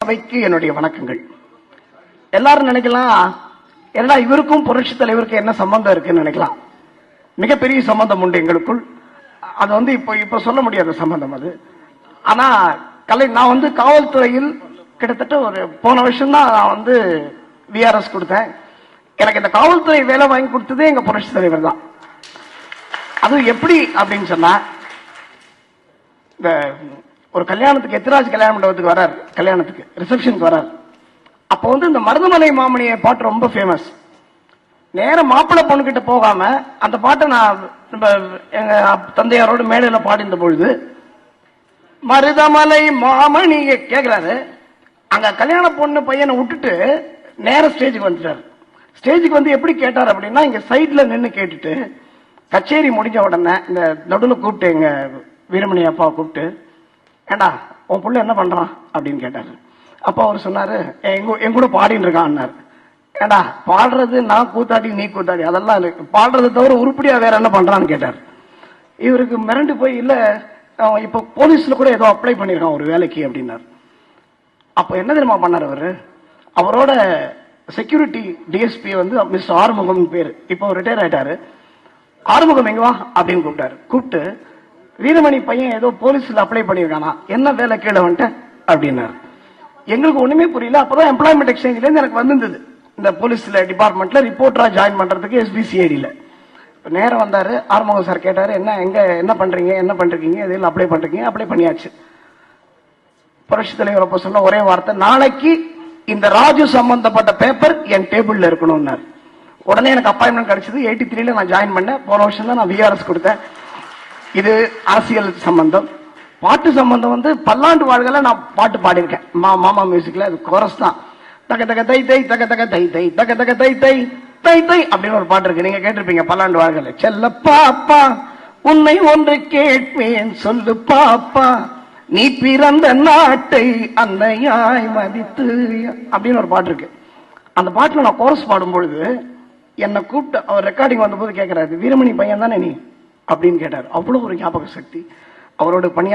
சபைக்கு என்னுடைய வணக்கங்கள். எல்லாரும் நினைக்கலாம் என்னடா இவருக்கும் புரட்சி தலைவருக்கு என்ன சம்பந்தம் இருக்குன்னு நினைக்கலாம். மிகப்பெரிய சம்பந்தம் உண்டு எங்களுக்குள். அது வந்து இப்போ இப்போ சொல்ல முடியாத சம்பந்தம் அது. ஆனா கலை நான் வந்து காவல்துறையில் கிட்டத்தட்ட ஒரு போன வருஷம் தான் நான் வந்து விஆர்எஸ் கொடுத்தேன். எனக்கு இந்த காவல்துறை வேலை வாங்கி கொடுத்ததே எங்க புரட்சி தலைவர் தான். அது எப்படி அப்படின்னு சொன்னா இந்த ஒரு கல்யாணத்துக்கு எத்திராஜ் கல்யாண மண்டபத்துக்கு வரார் கல்யாணத்துக்கு ரிசப்ஷனுக்கு வரார். அப்போ வந்து இந்த மருதமலை மாமணிய பாட்டு ரொம்ப ஃபேமஸ் நேரம் மாப்பிள்ளை பொண்ணுக்கிட்ட போகாம அந்த பாட்டை நான் நம்ம எங்க அப்- தந்தையாரோட மேடையில் பாடிந்த பொழுது மருதமலை மாமணி கேட்கிறாரு அங்க கல்யாண பொண்ணு பையனை விட்டுட்டு நேரம் ஸ்டேஜுக்கு வந்துட்டாரு. ஸ்டேஜுக்கு வந்து எப்படி கேட்டார் அப்படின்னா இங்க சைட்ல நின்று கேட்டுட்டு கச்சேரி முடிஞ்ச உடனே இந்த நடுவில் கூப்பிட்டு எங்க வீரமணி அப்பாவை கூப்பிட்டு ஏண்டா உன் பிள்ளை என்ன பண்ணுறான் அப்படின்னு கேட்டார். அப்போ அவர் சொன்னார் எங்க என் கூட பாடின்னு இருக்கான்னார் ஏண்டா பாடுறது நான் கூத்தாடி நீ கூத்தாடி அதெல்லாம் இல்லை. பாடுறது தவிர உருப்படியாக வேற என்ன பண்ணுறான்னு கேட்டார். இவருக்கு மிரண்டு போய் இல்லை அவன் இப்போ போலீஸில் கூட ஏதோ அப்ளை பண்ணியிருக்கான் ஒரு வேலைக்கு அப்படின்னார். அப்போ என்ன தெரியுமா பண்ணார் அவர்? அவரோட செக்யூரிட்டி டிஎஸ்பி வந்து மிஸ் ஆறுமுகம் பேர். இப்போ ரிட்டையர் ஆயிட்டாரு. ஆறுமுகம் எங்க வா? அப்படின்னு கூப்பிட்டாரு. கூப்பிட்டு வீரமணி பையன் ஏதோ போலீஸ்ல அப்ளை பண்ணிருக்கானா என்ன வேலை கீழே வந்துட்டேன் அப்படின்னாரு. எங்களுக்கு ஒண்ணுமே புரியல. அப்பதான் எம்ப்ளாய்மெண்ட் எக்ஸ்சேஞ்சில இருந்து எனக்கு வந்திருந்தது. இந்த போலீஸ்ல டிபார்ட்மெண்ட்ல ரிப்போர்ட்டரா ஜாயின் பண்றதுக்கு எஸ்பிசிஐடியில நேரம் வந்தாரு. ஆறுமுகம் சார் கேட்டாரு என்ன எங்க என்ன பண்றீங்க? என்ன பண்றீங்க எதில் அப்ளை பண்றீங்க? அப்ளை பண்ணியாச்சு. புரட்சி தலைவர் அப்ப சொன்ன ஒரே வார்த்தை நாளைக்கு இந்த ராஜு சம்பந்தப்பட்ட பேப்பர் என் டேபிள்ல இருக்கணும்னாரு. உடனே எனக்கு அப்பாயின்மெண்ட் கிடைச்சது. எயிட்டி த்ரீல நான் ஜாயின் பண்ணேன். போன வருஷம் தான் நான் விஆர்எஸ் கொடுத்தேன். இது அரசியல் சம்பந்தம். பாட்டு சம்பந்தம் வந்து பல்லாண்டு வாழ்களை நான் பாட்டு பாடியிருக்கேன். மா மாமா மியூசிக்ல அது கோரஸ் தான். தக தக தை தை தக தக தை தை தக தக தை தை தை தை அப்படின்னு ஒரு பாட்டு இருக்கு. நீங்க கேட்டிருப்பீங்க பல்லாண்டு வாழ்களை செல்ல பாப்பா உன்னை ஒன்று கேட்பேன் சொல்லு பாப்பா. நீ பிறந்த நாட்டை அன்னையாய் மதித்து. அப்படின்னு ஒரு பாட்டு இருக்கு. அந்த பாட்டுல நான் கோரஸ் பாடும் பொழுது என்னை கூப்பிட்டு அவர் ரெக்கார்டிங் வந்தபோது கேட்கறாரு வீரமணி பையன் தானே நீ? அப்படின்னு கேட்டார். அவ்வளவு ஒரு ஞாபக சக்தி. அவரோட பணியா